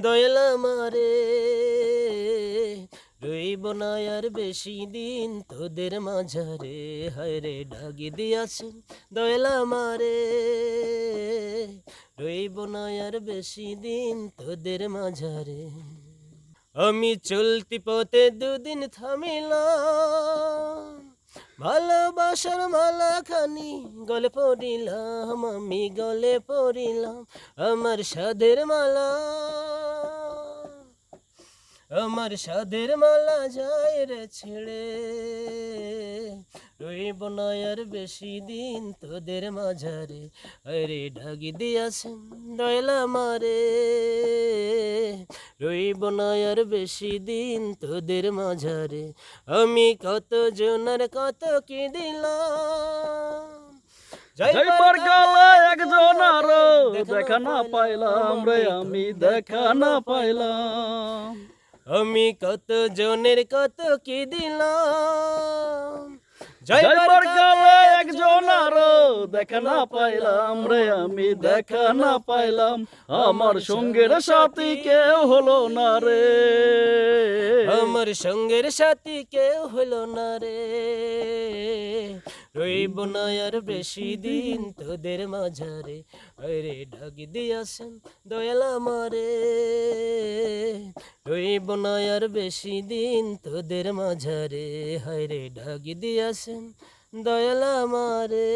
দয়াল আমারে। রইব না আর বেশি দিন তোদের মাঝারে। হায় রে ডাকি দিয়াছেন দয়াল আমারে। রইব না আর বেশি দিন তোদের মাঝারে। আমি চলতি পথে দুদিন থামিলাম। ভালোবাসার মালা খানি গলে পড়িলাম, আমি গলে পড়িলাম আমার সাধের মালা। আমার সাধের মালা যায় রে ছেড়ে। রইব না আর বেশি দিন তোদের মাঝারে। আরে ডাকি দিয়াছেন দয়লা মারে রইব না আর বেশি দিন তোদের মাঝারে। আমি কত জনের কত কি দিলাম। গালে একজন আরও। দেখা না পাইলাম রে আমি দেখা না পাইলাম। আমি কত জনের কত কি দিলাম? যাইবার গালে একজন আরও দেখা না পাইলাম রে আমি দেখা না পাইলাম। আমার সঙ্গের সাথী কেউ হলো না রে। আমার সঙ্গের সাথী কেউ হলো না রে। রইব না আর বেশি দিন তোদের মাঝারে। আরে ঢাকি দিয়াছেন দয়াল আমারে। রইব না আর বেশি দিন তোদের মাঝারে হায়রে ঢাকি দিয়াছেন দয়াল আমারে।